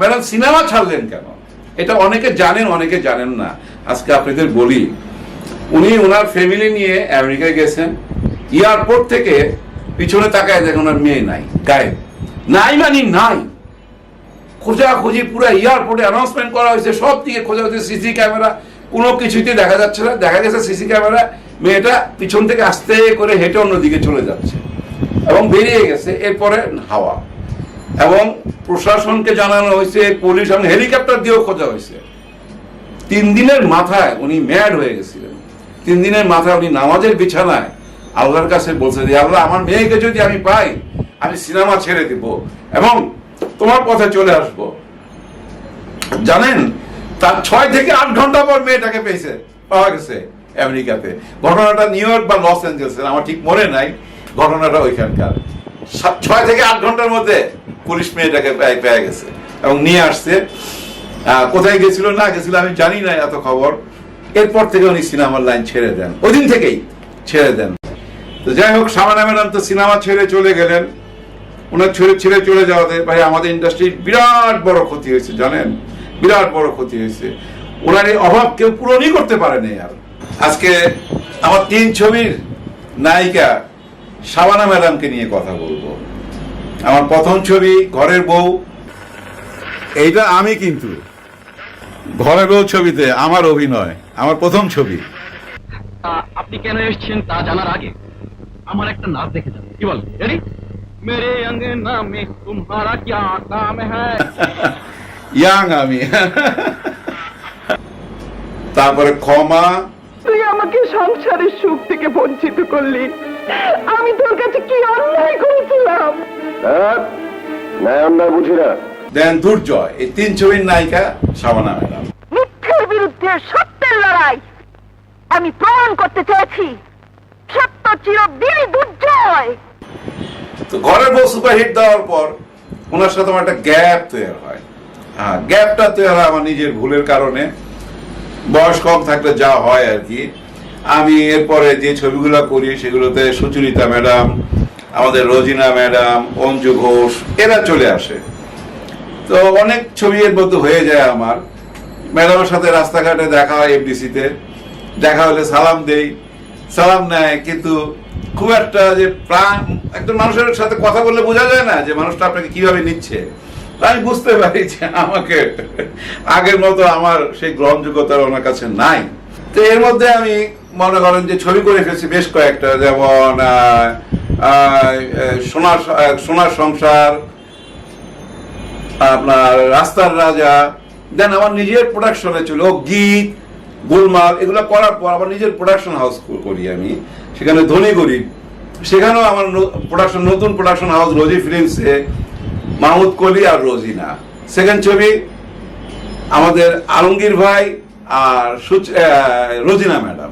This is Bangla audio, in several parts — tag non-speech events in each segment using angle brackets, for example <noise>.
ম্যাডাম, সিনেমা ছাড়লেন কেন? এটা অনেকে জানেন অনেকে জানেন না। আজকে আপনাদের বলি, উনি ওনার ফ্যামিলি নিয়ে আমেরিকায় গেছেন। এয়ারপোর্ট থেকে পিছনে তাকায় দেখেন ওনার মেয়ে নাই, গায়েব। নাই মানে নাই। খোঁজাখুঁজি পুরো এয়ারপোর্টে অ্যানাউন্সমেন্ট করা হয়েছে, সব দিকে খোঁজা হচ্ছে সিসি ক্যামেরা, কোনো কিছুতে দেখা যাচ্ছে না। দেখা গেছে সিসি ক্যামেরা, মেয়েটা পিছন থেকে আস্তে করে হেঁটে অন্যদিকে চলে যাচ্ছে এবং বেরিয়ে গেছে, এরপরে হাওয়া। এবং প্রশাসনকে জানানো হয়েছে, পুলিশ এবং হেলিকপ্টার দিয়েও খোঁজা হয়েছে। তিন দিনের মাথায় উনি ম্যাড হয়ে গেছিলেন। তিন দিনের মাথায় উনি নামাজের বিছানায় আল্লাহর কাছে বলছে যে আল্লাহ, আমার মেয়েকে যদি আমি পাই, আমি সিনেমা ছেড়ে দিব এবং তোমার পথে চলে আসব। জানেন, তার ছয় থেকে আট ঘণ্টা পর মেয়েটাকে পেয়েছে, পাওয়া গেছে আমেরিকাতে। ঘটনাটা নিউ ইয়র্ক বা লস অ্যাঞ্জেলসের আমার ঠিক মনে নাই, ঘটনাটা ওইখানকার। ছয় থেকে আট ঘণ্টার মধ্যে পুলিশ মেয়েটাকে পেয়ে গেছে। এবং নিয়ে আসছে। কোথায় গেছিল, না গেছিল, আমি জানি না এত খবর। এরপর থেকে উনি সিনেমার লাইন ছেড়ে দেন। ওদিন থেকেই ছেড়ে দেন। তো যাই হোক, সামানা ম্যাডাম তো সিনেমা ছেড়ে চলে গেলেন। ওনার ছেড়ে ছেড়ে চলে যাওয়াতে ভাই, আমাদের ইন্ডাস্ট্রির বিরাট বড় ক্ষতি হয়েছে, জানেন? বিরাট বড় ক্ষতি হয়েছে। ওনার এই অভাব কেউ পূরণই করতে পারেনি আর। আজকে আমার তিন ছবির নায়িকা সাবানা ম্যাডামকে নিয়ে কথা বলব। আমার প্রথম ছবি ঘরের বউ। এইটা আমি কিন্তু। ঘরের বউ ছবিতে আমার অভিনয় আমার প্রথম ছবি। আপনি কেন এসছেন তা জানার আগে? আমার একটা নাচ দেখে যান। কি বল রেডি মেরে অঙ্গনা মে তুমহারা কিয়া নাম হ্যায়? <laughs> ইয়াং আমি। তারপরে ক্ষমা। তুই আমাকে সংসারের সুখ থেকে বঞ্চিত করলি। আমি তোর কাছে কি অন্যায় করেছিলাম? না আমরা বুঝি না। দেন দুর্জয় এই তিন ছবির নায়িকা শাবানা ম্যাডাম। মিথ্যের বিরুদ্ধে সত্যের লড়াই। আমি প্রমাণ করতে চেয়েছি। সত্য চিরদিনই দুর্জয়। তো ঘরের বউ সুপারহিট দেওয়ার পর ওনার সাথে আমার একটা গ্যাপ তৈরি হয়। হ্যাঁ গ্যাপটা তৈরি হয় আমার নিজের ভুলের কারণে। বয়স কম থাকলে যা হয় আর কি। আমি এরপরে যে ছবিগুলো করি সেগুলোতে সুচরিতা ম্যাডাম, আমাদের রোজিনা ম্যাডাম, অঞ্জু ঘোষ, এরা চলে আসে। তো অনেক ছবি এর মধ্যে হয়ে যায় আমার। ম্যাডামের সাথে রাস্তাঘাটে দেখা হয় এফডিসিতে। দেখা হলে সালাম দেই। সালাম নেয়, কিন্তু খুব একটা যে প্রাণ, একজন মানুষের সাথে কথা বললে বোঝা যায় না যে মানুষটা আপনাকে কীভাবে নিচ্ছে। আমি বুঝতে পারি যে আমাকে আগের মতো আমার সেই গ্রহণযোগ্যতা ওনার কাছে নাই। তো এর মধ্যে আমি মনে করেন যে ছবি করে ফেলছি বেশ কয়েকটা, যেমন সোনার সোনার সংসার, আপনার রাস্তার রাজা, দেন আমার নিজের প্রোডাকশনে ছিল গীত, গোলমাল, এগুলো করার পর আবার নিজের প্রোডাকশন হাউস করি আমি, সেখানে ধনী গরিব সেখানেও আমার প্রোডাকশন নতুন প্রোডাকশন হাউস রোজি ফিল্মসে মাহমুদ কলি আর রোজিনা। সেকেন্ড ছবি আমাদের আলমগীর ভাই আর রোজিনা ম্যাডাম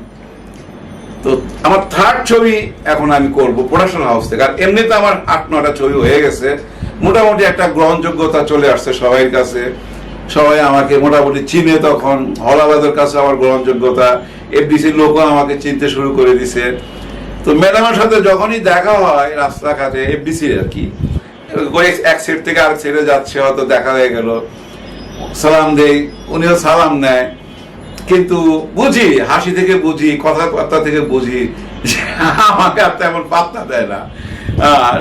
তো আমার থার্ড ছবি এখন আমি করব প্রোডাকশন হাউস থেকে। আর এমনিতে আমার আট নটা ছবি হয়ে গেছে। মোটামুটি একটা গ্রহণযোগ্যতা চলে আসছে সবাই কাছে। সবাই আমাকে মোটামুটি চিনে তখন। হলাবাদের কাছে আমার গ্রহণযোগ্যতা। এফডিসির লোকও আমাকে চিনতে শুরু করে দিছে। তো ম্যাডামের সাথে যখনই দেখা হয় রাস্তাঘাটে এফডিসির আর কি। এক সেট থেকে আরেক সেটে যাচ্ছে, হয়তো দেখা হয়ে গেল। সালাম দেই, উনিও সালাম নেয়। কিন্তু বুঝি, হাসি থেকে বুঝি, কথাবার্তা থেকে বুঝি আমাকে আর তেমন পাত্তা দেয় না।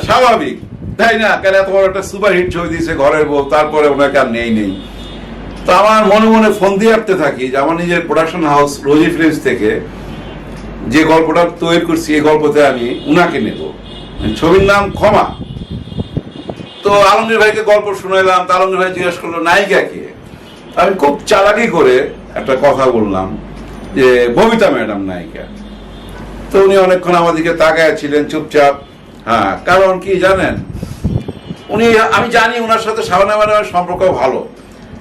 স্বাভাবিক, তাই না? কেন এত বড় একটা সুপার হিট ছবি দিয়েছে ঘরের বউ, তারপরে ওনাকে আর নেই নেই। তো আমার মনে মনে ফোন দিয়ে আসতে থাকি যে আমার নিজের প্রোডাকশন হাউস রোজি ফিল্মস থেকে যে গল্পটা তৈরি করছি, এই গল্পতে আমি উনাকে নেব। ছবির নাম ক্ষমা। তো আলমগীর ভাইকে গল্প শুনাইলাম, তো আলমগীর ভাই জিজ্ঞেস করল নায়িকা কে আমি খুব চালাকি করে একটা কথা বললাম যে ববিতা ম্যাডাম নায়িকা। তো উনি অনেকক্ষণ আমাদেরকে তাকায় ছিলেন চুপচাপ। হ্যাঁ কারণ কি জানেন? উনি, আমি জানি ওনার সাথে শাবানা ম্যাডামের সম্পর্ক ভালো।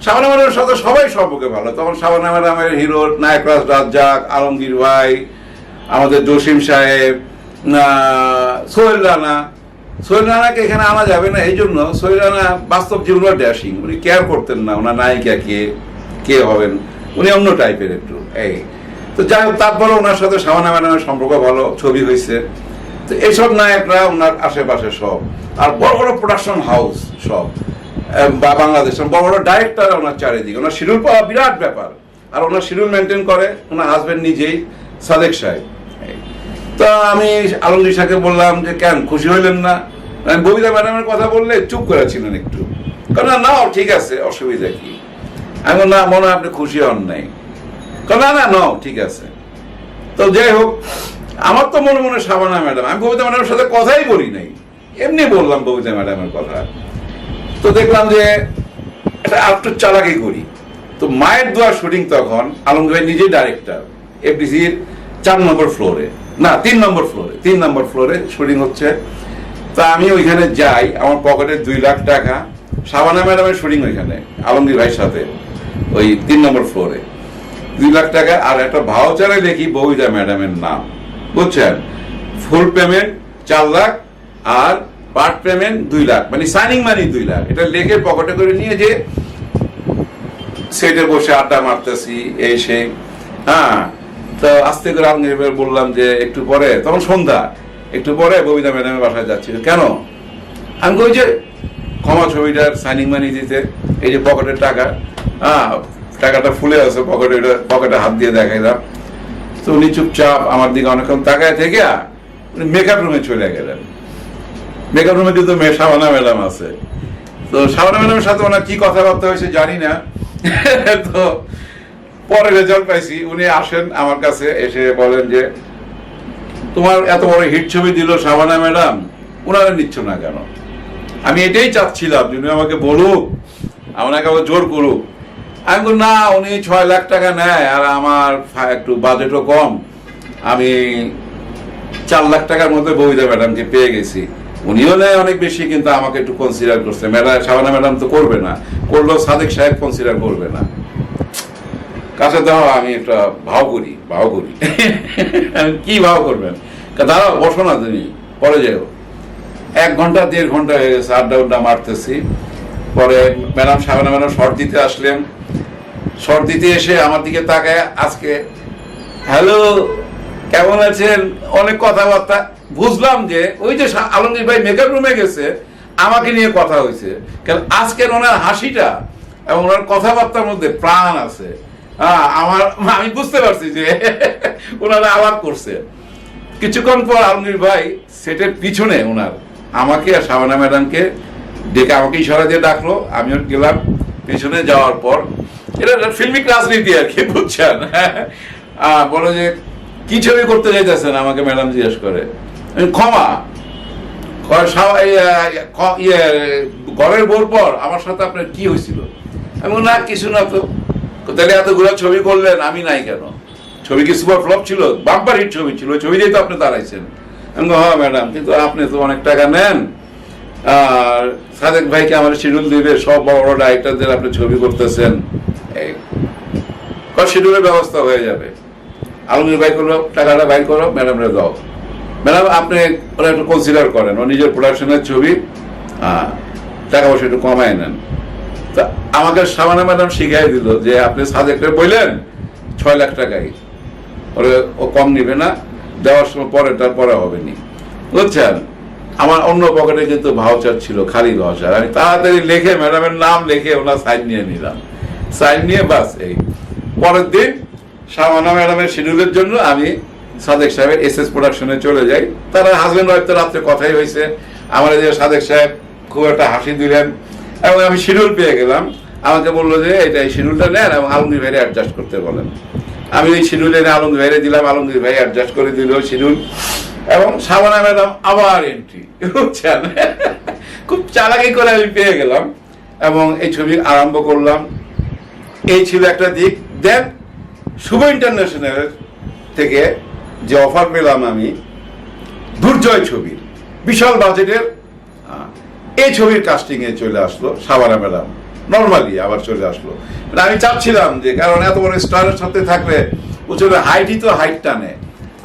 শাবানা ম্যাডামের সাথে সবাই সম্পর্কে ভালো। তখন শাবানা ম্যাডামের হিরো নায়করাজ রাজ্জাক, আলমগীর ভাই, আমাদের জসিম সাহেব সোহেল রানা। সোহেল রানাকে এখানে আনা যাবে না, এই জন্য সোহেল রানা বাস্তব জীবনে ড্যাশিং উনি কেয়ার করতেন না, ওনার নায়িকা কে কে হবেন। উনি অন্য টাইপের একটু, এই। তো যাই হোক, তারপরে ওনার সাথে শাবানা ম্যাডামের সম্পর্ক ভালো, ছবি হয়েছে তো এইসব নায়করা ওনার আশেপাশে সব। আর বড় বড় প্রোডাকশন হাউস সব। বা বাংলাদেশ, বড় বড় ডাইরেক্টর ওনার চারিদিকে। ওনার শিডিউল পাওয়া বিরাট ব্যাপার। আর ওনার শিডিউল মেনটেন করে, ওনার হাজবেন্ড নিজেই, সাদেক সাহেব। তো আমি আলমগীর সাহেবকে বললাম যে, কেন, খুশি হইলেন না? আমি ববিতা ম্যাডামের কথা বললে চুপ করেছিলেন একটু। কারণ না, ঠিক আছে, অসুবিধা কি? আমি না, মনে আপনি খুশি হন নাই। না না, নাও, ঠিক আছে। তো যাই হোক, আমার তো মনে মনে সাবানা ম্যাডাম, আমি ববিতা ম্যাডামের সাথে কথাই বলি নাই। এমনি বললাম ববিতা ম্যাডামের কথা। তো দেখলাম যে একটু চালাকি করি। তো মায়ের দোয়া শুটিং তখন আলমগীর ভাই নিজেই ডাইরেক্টর এফডিসির চার নম্বর ফ্লোরে না, তিন নম্বর ফ্লোরে তিন নম্বর ফ্লোরে শুটিং হচ্ছে। তা আমি ওইখানে যাই, আমার পকেটে দুই লাখ টাকা। সাবানা ম্যাডামের শুটিং ওইখানে, আলমগীর ভাইয়ের সাথে। ওই তিন নম্বর ফ্লোরে। দুই লাখ টাকা, আর একটা ভাউচারে দেখি ববিতা ম্যাডামের নাম। বুঝছেন? ফুল পেমেন্ট চার লাখ, আর পার্ট পেমেন্ট দুই লাখ মানে সাইনিং মানি দুই লাখ। এটা লেখে পকেটে করে নিয়ে যে সেটে বসে আড্ডা মারতেছি, এই সেই। হ্যাঁ তো আস্তে করে আমি বললাম যে একটু পরে, তখন সন্ধ্যা, একটু পরে ববিতা ম্যাডামের বাসায় যাচ্ছি। কেন? আমি কই যে ক্ষমা ছবিটার সাইনিং মানি দিতে, এই যে পকেটের টাকা হ্যাঁ টাকাটা ফুলে আছে, পকেটে পকেটে হাত দিয়ে দেখাইলাম তো উনি চুপচাপ আমার দিকে অনেকক্ষণ তাকায় থেকে উনি মেকআপ রুমে চলে গেলেন। মেকআপ রুমে কিন্তু শাবানা ম্যাডাম আছে। তো শাবানা ম্যাডামের সাথে ওনার কি কথাবার্তা হয়েছে জানি না। <laughs> তো পরে রেজাল্ট পাইছি। উনি আসেন আমার কাছে, এসে বলেন যে, তোমার এত বড় হিট ছবি দিল শাবানা ম্যাডাম ওনারা নিচ্ছ না কেন? আমি এটাই চাচ্ছিলাম যে আমাকে বলুক, আমাকে আবার জোর করুক। আমি বললাম, না উনি ছয় লাখ টাকা নেয় আর আমার একটু বাজেটও কম। আমি চার লাখ টাকার মধ্যে ববিতা ম্যাডামকে পেয়ে গেছি। উনিও নেয় অনেক বেশি কিন্তু আমাকে একটু কনসিডার করছে। ম্যাডাম শাবানা ম্যাডাম তো করবে না। করলেও সাদেক সাহেব কনসিডার করবে না। কাছে দাও আমি একটা ভাও করি ভাও করি। <laughs> কি ভাও করবেন? দাঁড়াও বসো না তুমি। পরে যাও এক ঘণ্টা দেড় ঘণ্টা হয়ে গেছে আড্ডা উড্ডা মারতেছি। পরে ম্যাডাম সাবানা ম্যাডাম শর্ট দিতে আসলেন। শর্ট দিতে এসে আমার দিকে তাকায় আজকে, হ্যালো, কেমন আছেন? অনেক কথাবার্তা। বুঝলাম যে ওই যে আলমগীর ভাই মেকআপ রুমে গেছে, আমাকে নিয়ে কথা হয়েছে। কারণ আজকের ওনার হাসিটা এবং ওনার কথাবার্তার মধ্যে প্রাণ আছে। আমার <laughs> আমি বুঝতে পারছি যে <laughs> ওনারা আলাপ করছে। কিছুক্ষণ পর আলমগীর ভাই সেটের পিছনে ওনার, আমাকে আর শাবানা ম্যাডামকে ডেকে আমাকে ইশারা দিয়ে ডাকলো। আমিও গেলাম, পিছনে যাওয়ার পর এটা ফিল্মিক রাজনীতি আর কি, বুঝছেন? বলো যে কি ছবি করতে আমাকে ম্যাডাম জিজ্ঞেস করে? ক্ষমা। ইয়ে ঘরের বোর পর আমার সাথে আপনার কি হয়েছিল আমি না, কিছু না তো। তাহলে এতগুলো ছবি করলেন, আমি নাই কেন? ছবি কি সুপার ফ্লপ ছিল? বাম্পার হিট ছবি ছিল ছবি দিয়ে তো আপনি দাঁড়াইছেন। আমি হ্যাঁ ম্যাডাম, কিন্তু আপনি তো অনেক টাকা নেন। আর সাদেক ভাইকে আমার শিডিউল দিবে, সব বড় বড় ডাইরেক্টরদের আপনি ছবি করতেছেন। শিডিউলের ব্যবস্থা হয়ে যাবে। আলমগীর ভাই করল টাকাটা বাইর করো ম্যাডামরা দাও ম্যাডাম আপনি ওরা একটু কনসিডার করেন ও নিজের প্রোডাকশনের ছবি আহ, টাকা পয়সা একটু কমায় নেন। তা আমাকে সামানা ম্যাডাম শিখাই দিল যে আপনি সাজেক্টে বললেন ছয় লাখ টাকাই। ওরে ও কম নিবে না দেওয়ার সময় পরে তার পরে হবে নি। বুঝছেন? আমার অন্য পকেটে কিন্তু ভাউচার ছিল খালি ভাউচার আমি তাড়াতাড়ি লেখে ম্যাডামের নাম লিখে ওনার সাইন নিয়ে নিলাম। সাইন নিয়ে বাস এই। পরের দিন শামানা ম্যাডামের শিডিউলের জন্য আমি সাদেক সাহেবের এস এস প্রোডাকশনে চলে যাই। তারা হাজবেন্ড ওয়াইফ তো রাত্রে কথাই হয়েছে। আমার যে সাদেক সাহেব খুব একটা হাসি দিলেন এবং আমি শিডিউল পেয়ে গেলাম। আমাকে বলল যে, এটা এই শিডিউলটা নেন এবং আলমগীর ভাইরে অ্যাডজাস্ট করতে বলেন। আমি ওই শিডিউলে এনে আলমগীর ভাইরে দিলাম। আলমগীর ভাই অ্যাডজাস্ট করে দিল শিডিউল এবং সাবানা ম্যাডাম আবার এন্ট্রি বুঝছেন? খুব চালাকি করে আমি পেয়ে গেলাম এবং এই ছবি আরম্ভ করলাম। এই ছিল একটা দিক। দেন শুভ ইন্টারন্যাশনাল থেকে যে অফার পেলাম আমি, দুর্জয় ছবির বিশাল বাজেটের এই ছবির কাস্টিং এ চলে আসলো সাবানা ম্যাডাম। নর্মালি আবার চলে আসলো। মানে আমি চাচ্ছিলাম যে, কারণ এত বড় স্টারের সাথে থাকলে বুঝলে হাইটই তো হাইট টানে।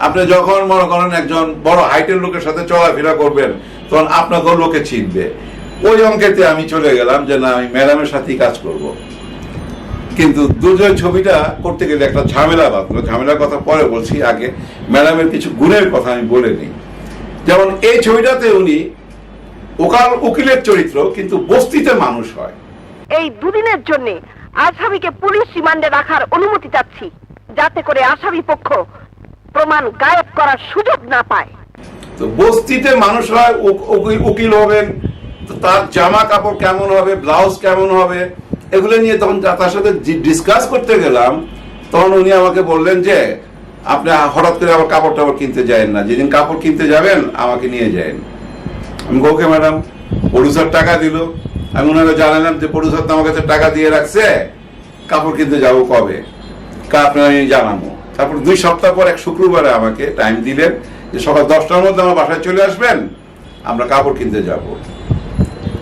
আপনি যখন মনে করেন একজন বড় হাইটের লোকের সাথে চলাফেরা করবেন, তখন আপনাকেও লোকে চিনবে। ওই অঙ্কেতে আমি চলে গেলাম যে, না, আমি ম্যাডামের সাথেই কাজ করব। কিন্তু দুর্জয় ছবিটা করতে গেলে একটা ঝামেলা বাঁধলো ঝামেলার কথা পরে বলছি আগে ম্যাডামের কিছু গুণের কথা আমি বলে নিই। যেমন এই ছবিটাতে উনি ওকাল উকিলের চরিত্র কিন্তু বস্তিতে মানুষ হয়। এই দুদিনের জন্য আসামিকে পুলিশ রিমান্ডে রাখার অনুমতি চাচ্ছি যাতে করে আসামি পক্ষ প্রমাণ গায়েব করার সুযোগ না পায়। তো বস্তিতে মানুষ হয় উকি- উকিল হবেন তার জামা কাপড় কেমন হবে ব্লাউজ কেমন হবে এগুলো নিয়ে তখন তার সাথে ডিসকাস করতে গেলাম, তখন উনি আমাকে বললেন যে, আপনি হঠাৎ করে আবার কাপড় টাপড় কিনতে যাবেন না। যেদিন কাপড় কিনতে যাবেন, আমাকে নিয়ে যাবেন আমি ওকে ম্যাডাম প্রডিউসার টাকা দিল। আমি ওনাকে জানালাম যে প্রডিউসার তো আমার কাছে টাকা দিয়ে রাখছে, কাপড় কিনতে যাব কবে? কা আপনার আমি জানাব। তারপর দুই সপ্তাহ পর, এক শুক্রবারে আমাকে টাইম দিলেন যে, সকাল দশটার মধ্যে আমার বাসায় চলে আসবেন, আমরা কাপড় কিনতে যাব।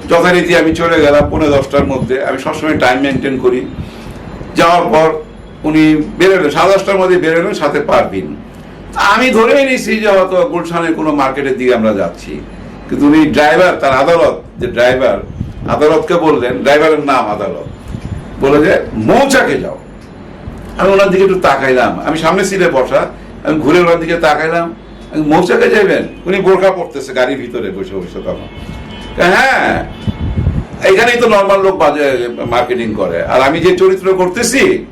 যথারীতি আমি চলে গেলাম পৌনে দশটার মধ্যে। আমি সবসময় টাইম মেনটেন করি। যাওয়ার পর উনি বেরোলেন। সাড়ে দশটার মধ্যে বেরোলেন, সাথে পারবিন আমি ধরেই নিয়েছি যে হয়তো গুলশানের কোনো মার্কেটের দিকে আমরা যাচ্ছি। কিন্তু উনি ড্রাইভার তার আদালত, যে ড্রাইভার আদালতকে বললেন ড্রাইভারের নাম আদালত। বলে যে, মৌচাকে যাও। আমি ওনার দিকে একটু তাকাইলাম। আমি সামনে সিটে বসা, আমি ঘুরে ওনার দিকে তাকাইলাম। মৌচাকে যাবেন উনি বোরখা পড়তেছে গাড়ির ভিতরে বসে বসে তখন। হ্যাঁ। এখানেই তো নর্মাল লোক মার্কেটিং করে। আর আমি যে চরিত্র করতেছি,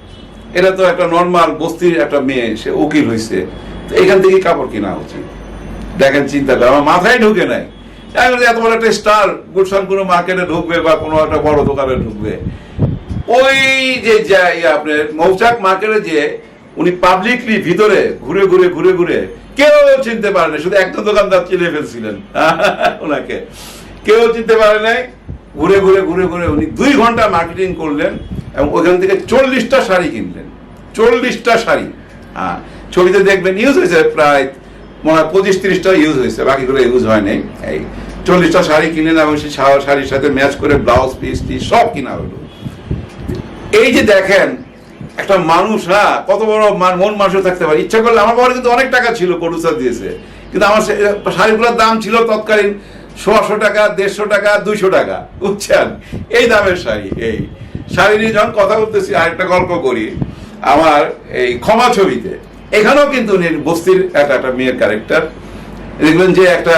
এটা তো একটা নর্মাল বস্তির একটা মেয়ে, সে উকিল হয়েছে এখান থেকেই কাপড় কেনা উচিত? দেখেন চিন্তা করে আমার মাথায় ঢুকে নাই। এত বড় একটা স্টার গুলশান কোনো মার্কেটে ঢুকবে বা কোনো একটা বড় দোকানে ঢুকবে। ওই যে যা- ইয়ে আপনার মৌচাক মার্কেটে যে উনি পাবলিকলি ভিতরে ঘুরে ঘুরে ঘুরে ঘুরে কেউ চিনতে পারে না শুধু একটা দোকানদার চিনে ফেলছিলেন। <laughs> ওনাকে। কেউ চিনতে পারে নাই। ঘুরে ঘুরে ঘুরে ঘুরে উনি দুই ঘণ্টা মার্কেটিং করলেন এবং ওখান থেকে চল্লিশটা শাড়ি কিনলেন। চল্লিশটা শাড়ি। হ্যাঁ ছবিতে দেখবেন ইউজ হয়েছে প্রায় মনে হয় পঁচিশ তিরিশটা ইউজ হয়েছে, বাকিগুলো ইউজ হয় নাই। এই চল্লিশটা শাড়ি কিনলেন এবং সেই শাড়ির সাথে ম্যাচ করে ব্লাউজ পিস টিস সব কিনা হলো। এই যে দেখেন, একটা মানুষ হ্যাঁ কত বড় মন মানুষ থাকতে পারে। ইচ্ছা করলে আমার বাবার কিন্তু অনেক টাকা ছিল প্রডিউসার দিয়েছে। কিন্তু আমার শাড়িগুলোর দাম ছিল তৎকালীন সোয়াশো টাকা, দেড়শো টাকা, দুইশো টাকা, বুঝছেন? এই দামের শাড়ি, এই। শাড়ি নিয়ে যখন কথা বলতেছি, আরেকটা গল্প করি। আমার এই ক্ষমা ছবিতে। এখানেও কিন্তু বস্তির একটা একটা মেয়ের ক্যারেক্টার দেখবেন যে একটা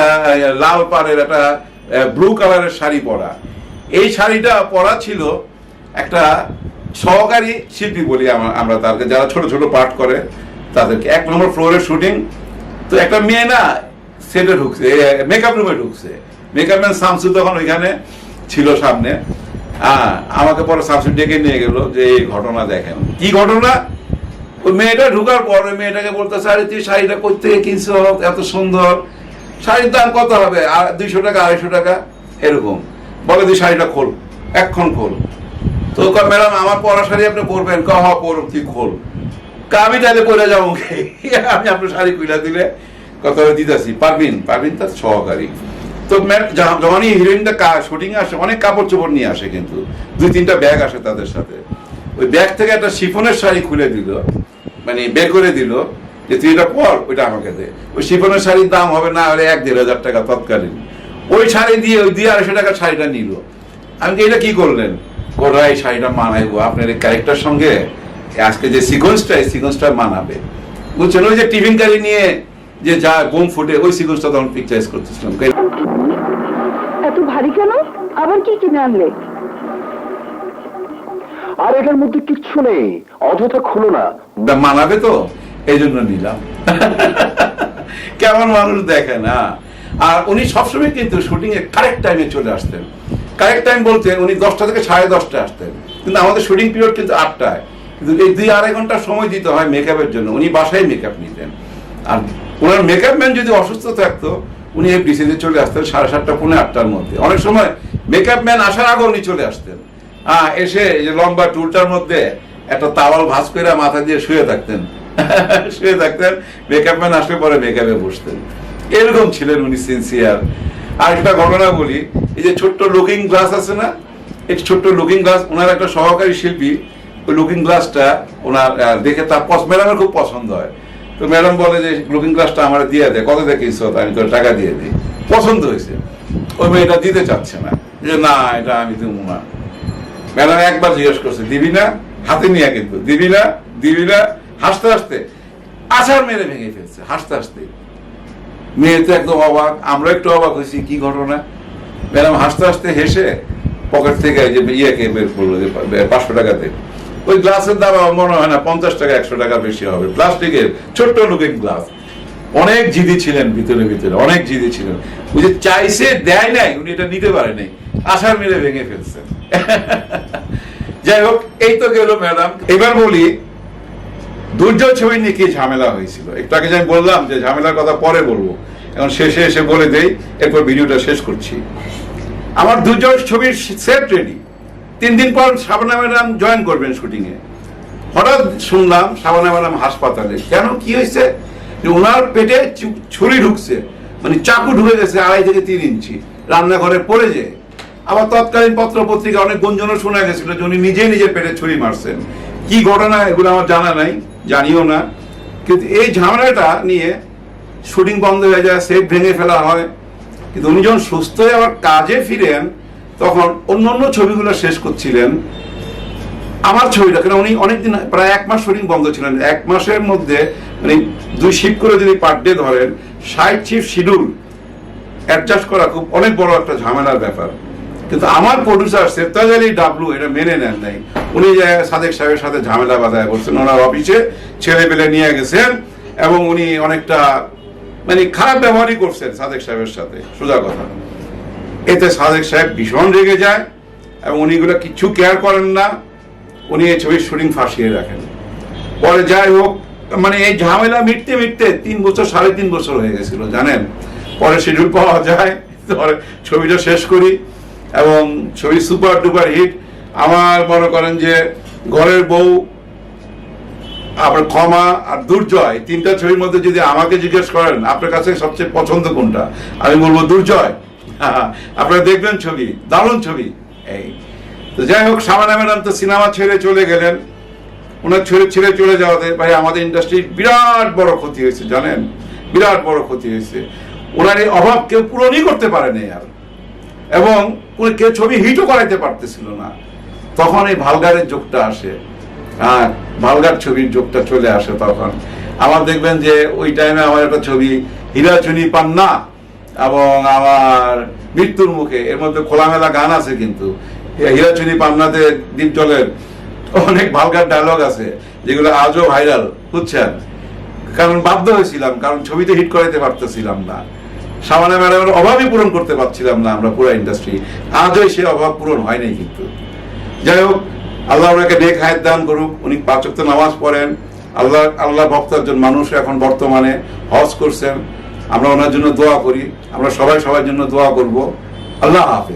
লাল পাড়ের একটা ব্লু কালারের শাড়ি পরা। এই শাড়িটা পরা ছিল একটা সহকারী শিল্পী বলি আমরা আমরা তাদেরকে, যারা ছোট ছোট পাঠ করে, তাদেরকে এক নম্বর ফ্লোরের শুটিং তো একটা মেয়ে না সেটে ঢুকছে মেকআপ রুমে ঢুকছে। মেকআপ ম্যান শামসু তখন ওইখানে ছিল সামনে। হ্যাঁ আমাকে পরে শামসু ডেকে নিয়ে গেল যে, এই ঘটনা দেখেন। কি ঘটনা? ওই মেয়েটা ঢুকার পর ওই মেয়েটাকে বলতেছে, আরে, তুই শাড়িটা কোথেকে কিনছো এত সুন্দর। শাড়ির দাম কত হবে? আর দুইশো টাকা, আড়াইশো টাকা। এরকম। বলে, তুই শাড়িটা খোল, এক্ষণ খোল। তো ম্যাডাম, আমার পরা শাড়ি আপনি পরবেন? হ পর তুই খোল। আমি তাহলে পরে যাব <laughs> আমি আপনার শাড়ি কুইলা দিলে। কত দিতেছি। পারবিন পারবিন তার সহকারী। তো যখনই হিরোইনটা শুটিং আসে, অনেক কাপড় চোপড় নিয়ে আসে কিন্তু। দুই, তিনটা ব্যাগ আসে তাদের সাথে। ওই ব্যাগ থেকে একটা শিফনের শাড়ি খুলে দিল। মানে বের করে দিল যে, তুই এটা পর, ওইটা আমাকে দে। ওই শিফনের শাড়ির দাম হবে না হলে এক দেড় হাজার টাকা তৎকালীন। ওই শাড়ি দিয়ে, ওই দিয়ে আড়াইশো টাকার শাড়িটা নিল। আমি কি এটা কি করলেন? ওরা এই শাড়িটা মানাইবো। আপনার এই ক্যারেক্টার সঙ্গে আজকে যে সিকোয়েন্সটা এই সিকোয়েন্সটা মানাবে। বুঝছেন ওই যে টিফিন গাড়ি নিয়ে যে যা বোম ফুটে ওই সিকোয়েন্সটা তখন পিকচারাইজ করতেছিলাম। এত ভারী কেন? আবার কি কিনে আনলে? আর এটার মধ্যে কিচ্ছু নেই অযথা খুলো না। মানাবে তো? এই জন্য নিলাম। কেমন মানুষ দেখেন হ্যাঁ আর উনি সবসময় কিন্তু শুটিং এ কারেক্ট টাইমে চলে আসতেন। কারেক্ট টাইম বলতে উনি দশটা থেকে সাড়ে দশটা আসতেন। কিন্তু আমাদের শুটিং পিরিয়ড কিন্তু আটটায়। কিন্তু এই দুই আড়াই ঘণ্টা সময় দিতে হয় মেকআপের জন্য। উনি বাসায় মেকআপ নিতেন। আর ওনার মেকআপ ম্যান যদি অসুস্থ থাকতো, উনি এই ডিসিতে চলে আসতেন সাড়ে সাতটা, পৌনে আটটার মধ্যে। অনেক সময় মেকআপ ম্যান আসার আগে উনি চলে আসতেন। হ্যাঁ এসে যে লম্বা টুলটার মধ্যে একটা তাওয়াল ভাঁজ করে মাথা দিয়ে শুয়ে থাকতেন। <laughs> শুয়ে থাকতেন মেকআপ ম্যান আসলে পরে মেকআপে বসতেন। এরকম ছিলেন উনি সিনসিয়ার আর একটা ঘটনা বলি, এই যে ছোট্ট লুকিং গ্লাস আছে না, এই ছোট্ট লুকিং গ্লাস ওনার একটা সহকারী শিল্পী, ওই লুকিং গ্লাসটা ওনার দেখে তার ম্যাডামের খুব পছন্দ হয়। তো ম্যাডাম বলে যে লুকিং গ্লাসটা আমার দিয়ে দেয় কত দিয়ে কিনছো? আমি তোর টাকা দিয়ে দিই। পছন্দ হয়েছে। ওই মেয়েটা দিতে চাচ্ছে না। যে, না, এটা আমি দেবো না। ম্যাডাম একবার জিজ্ঞেস করছে, দিবি না? হাতে নিয়ে কিন্তু, দিবি না? দিবি না? হাসতে হাসতে আছাড় মেরে ভেঙে ফেলছে, হাসতে হাসতে। মেয়ে তো একদম অবাক, আমরা একটু অবাক হয়েছি, কি ঘটনা? ম্যাডাম হাসতে হাসতে হেসে পকেট থেকে যে ইয়েকে বের করল যে, পাঁচশো টাকাতে ওই গ্লাসের দাম আমার মনে হয় না, পঞ্চাশ টাকা, একশো টাকা বেশি হবে। প্লাস্টিকের, ছোট্ট লুকিং গ্লাস। অনেক জিদি ছিলেন ভিতরে ভিতরে, অনেক জিদি ছিলেন। ওই যে চাইছে, দেয় নাই, উনি এটা নিতে পারে নাই। আশার মিলে ভেঙে ফেলছেন যাই হোক, এই তো গেল, ম্যাডাম। এবার বলি, দুর্যোগ ছবি নিয়ে কি ঝামেলা হয়েছিল? একটু আগে আমি বললাম যে ঝামেলার কথা পরে বলব। এখন শেষে এসে বলে দেই, এরপর ভিডিওটা শেষ করছি। আমার দুর্যোগ ছবির সেট রেডি তিন দিন পর শাবানা ম্যাডাম জয়েন করবেন শুটিং এ। হঠাৎ শুনলাম শাবানা ম্যাডাম হাসপাতালে। কেন? কি হয়েছে? যে ওনার পেটে ছুরি ঢুকছে। মানে চাকু ঢুকে গেছে আড়াই থেকে তিন ইঞ্চি। রান্নাঘরে পড়ে যায়। আবার তৎকালীন পত্র পত্রিকা অনেক গুঞ্জনও শোনা গেছিল যে উনি নিজে নিজে পেটে ছুরি মারছেন। কি ঘটনা এগুলো আমার জানা নাই, জানিও না। কিন্তু এই ঝামেলাটা নিয়ে শুটিং বন্ধ হয়ে যায় সেট ভেঙে ফেলা হয়। কিন্তু উনি যখন সুস্থ হয়ে আবার কাজে ফিরেন তখন অন্য অন্য ছবিগুলো শেষ করছিলেন। আমার ছবিটা, কেন উনি অনেকদিন, প্রায় এক মাস শুটিং বন্ধ ছিলেন। এক মাসের মধ্যে মানে দুই শিফট করে যদি পার ডে ধরেন, ষাট শিফট শিডিউল অ্যাডজাস্ট করা খুব অনেক বড় একটা ঝামেলার ব্যাপার। কিন্তু আমার প্রডিউসার সেফতাজ আলী ডাবলু এটা মেনে নেন নাই। উনি সাদেক সাহেবের সাথে ঝামেলা বাধায় করছেন ওনার অফিসে ছেলে পেলে নিয়ে গেছেন এবং উনি অনেকটা মানে খারাপ ব্যবহারই করছেন সাদেক সাহেবের সাথে, সোজা কথা। এতে সাদেক সাহেব ভীষণ রেগে যায় এবং উনি এগুলো কিচ্ছু কেয়ার করেন না। উনি এই ছবির শুটিং ফাঁসিয়ে রাখেন। পরে যাই হোক মানে এই ঝামেলা মিটতে মিটতে তিন বছর, সাড়ে তিন বছর হয়ে গেছিল, জানেন? পরে শিডিউল পাওয়া যায় পরে ছবিটা শেষ করি এবং ছবি সুপার ডুপার হিট আমার মনে করেন যে ঘরের বউ আপনার ক্ষমা আর দুর্জয় তিনটা ছবির মধ্যে যদি আমাকে জিজ্ঞেস করেন, আপনার কাছে সবচেয়ে পছন্দ কোনটা? আমি বলব দুর্জয়। <laughs> আপনারা দেখবেন ছবি, দারুণ ছবি। এই, তো যাই হোক, সামানা ম্যাডাম তো সিনেমা ছেড়ে চলে গেলেন। ওনার ছেড়ে ছেড়ে চলে যাওয়াতে ভাই আমাদের ইন্ডাস্ট্রির বিরাট বড় ক্ষতি হয়েছে, জানেন? বিরাট বড় ক্ষতি হয়েছে। ওনার এই অভাব কেউ পূরণই করতে পারেনি আর। এবং কোনো কেউ ছবি হিটও করাইতে পারতেছিল না। তখন এই ভালগারের যোগটা আসে। হ্যাঁ ভালগার ছবির যোগটা চলে আসে তখন। আমার দেখবেন যে ওই টাইমে আমার একটা ছবি, হীরাচুনি পান্না এবং আমার মৃত্যুর মুখে, এর মধ্যে খোলামেলা গান আছে কিন্তু। হীরাচুনি পান্নাতে দ্বীপ জলের অনেক ভালগার ডায়লগ আছে, যেগুলো আজও ভাইরাল বুঝছেন? কারণ বাধ্য হয়েছিলাম, কারণ ছবিতে হিট করাইতে পারতেছিলাম না। সামান্য ম্যাডামের অভাবই পূরণ করতে পারছিলাম না আমরা পুরো ইন্ডাস্ট্রি আজও সে অভাব পূরণ হয়নি কিন্তু। যাই হোক, আল্লাহ ওনাকে নেক হায়াত দান করুক, উনি পাঁচ ওয়াক্ত নামাজ পড়েন। আল্লাহ আল্লাহ ভক্ত একজন মানুষ এখন বর্তমানে হজ করছেন। আমরা ওনার জন্য দোয়া করি। আমরা সবাই সবার জন্য দোয়া করব। আল্লাহ হাফিজ।